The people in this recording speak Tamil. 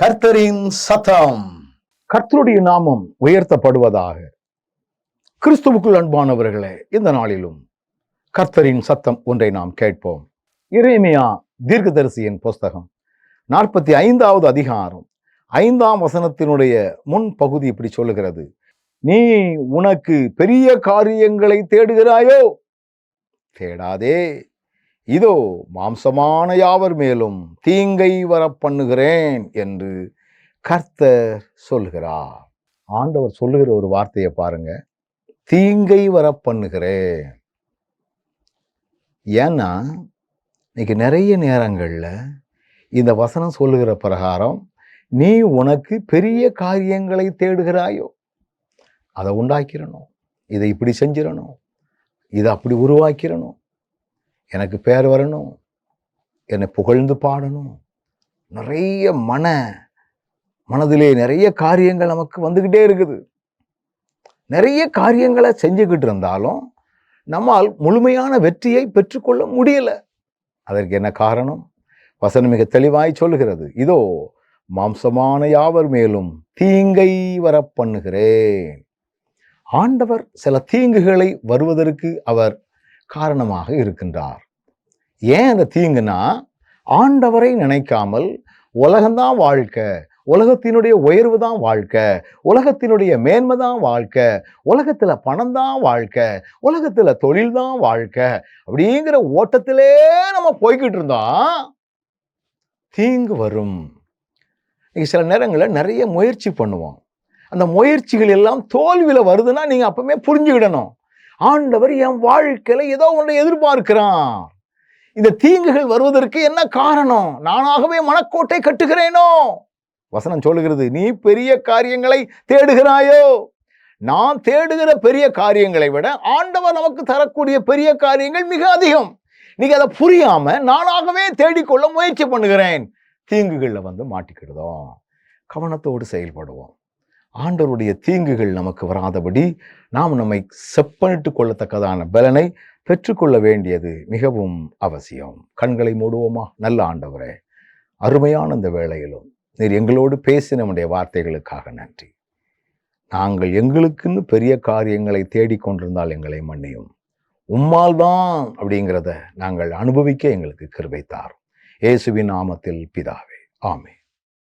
கர்த்தரின் சத்தம் கர்த்தருடைய நாமம் உயர்த்தப்படுவதாக. கிறிஸ்துவுக்குள் அன்பானவர்களே இந்த நாளிலும் கர்த்தரின் சத்தம் ஒன்றை நாம் கேட்போம். இறைமையா தீர்க்கதரிசியின் புஸ்தகம் நாற்பத்தி ஐந்தாவது அதிகாரம் ஐந்தாம் வசனத்தினுடைய முன் பகுதி இப்படி சொல்லுகிறது. நீ உனக்கு பெரிய காரியங்களை தேடுகிறாயோ? தேடாதே. இதோ மாம்சமான யாவர் மேலும் தீங்கை வரப்பண்ணுகிறேன் என்று கர்த்தர் சொல்கிறார் ஆண்டவர் சொல்லுகிற ஒரு வார்த்தையை பாருங்க. தீங்கை வரப்பண்ணுகிறேன் ஏன்னா இன்னைக்கு நிறைய நேரங்களில் இந்த வசனம் சொல்லுகிற பிரகாரம் நீ உனக்கு பெரிய காரியங்களை தேடுகிறாயோ அதை உண்டாக்கிடணும் இதை இப்படி செஞ்சிடணும் இதை அப்படி உருவாக்கிடணும் எனக்கு பேர் வரணும். என்னை புகழ்ந்து பாடணும். நிறைய மன மனதிலே நிறைய காரியங்கள் நமக்கு வந்துக்கிட்டே இருக்குது. நிறைய காரியங்களை செஞ்சுக்கிட்டு இருந்தாலும் நம்மால் முழுமையான வெற்றியை பெற்றுக்கொள்ள முடியலை. அதற்கு என்ன காரணம்? வசனம் மிக தெளிவாய் சொல்லுகிறது. இதோ மாம்சமான யாவர் மேலும் தீங்கை வர பண்ணுகிறேன் ஆண்டவர் சில தீங்குகளை வருவதற்கு அவர் காரணமாக இருக்கின்றார். ஏன் அந்த தீங்குனா ஆண்டவரை நினைக்காமல் உலகம்தான் வாழ்க்கை உலகத்தினுடைய உயர்வு தான் வாழ்க்கை உலகத்தினுடைய மேன்மை தான் வாழ்க்கை உலகத்தில் பணம் தான் வாழ்க்கை உலகத்தில் தொழில் தான் வாழ்க்கை அப்படிங்கிற ஓட்டத்திலே நம்ம போய்கிட்டு இருந்தோம். தீங்கு வரும். நீங்கள் சில நேரங்களில் நிறைய முயற்சி பண்ணுவோம். அந்த முயற்சிகள் எல்லாம் தோல்வியில் வருதுன்னா நீங்கள் அப்பவுமே புரிஞ்சுக்கிடணும். ஆண்டவர் என் வாழ்க்கையில ஏதோ ஒன்றை எதிர்பார்க்கிறான் இந்த தீங்குகள் வருவதற்கு என்ன காரணம்? நானாகவே மனக்கோட்டை கட்டுகிறேனோ? வசனம் சொல்லுகிறது நீ பெரிய காரியங்களை தேடுகிறாயோ? நான் தேடுகிற பெரிய காரியங்களை விட ஆண்டவர் நமக்கு தரக்கூடிய பெரிய காரியங்கள் மிக அதிகம். நீங்க அதை புரியாம நானாகவே தேடிக்கொள்ள முயற்சி பண்ணுகிறேன். தீங்குகளில் வந்து மாட்டிக்கிடுதோம். கவனத்தோடு செயல்படுவோம். ஆண்டவருடைய தீங்குகள் நமக்கு வராதபடி நாம் நம்மை செப்பனிட்டு கொள்ளத்தக்கதான பலனை பெற்றுக்கொள்ள வேண்டியது மிகவும் அவசியம். கண்களை மூடுவோமா? நல்ல ஆண்டவரே அருமையான இந்த வேளையிலும் நீர் எங்களோடு பேசி நம்முடைய வார்த்தைகளுக்காக நன்றி. நாங்கள் எங்களுக்குன்னு பெரிய காரியங்களை தேடிக்கொண்டிருந்தால் எங்களை மன்னியும். உம்மால் தான் அப்படிங்கிறத நாங்கள் அனுபவிக்க எங்களுக்கு கிருபை தாரும். இயேசுவின் நாமத்தில் பிதாவே ஆமே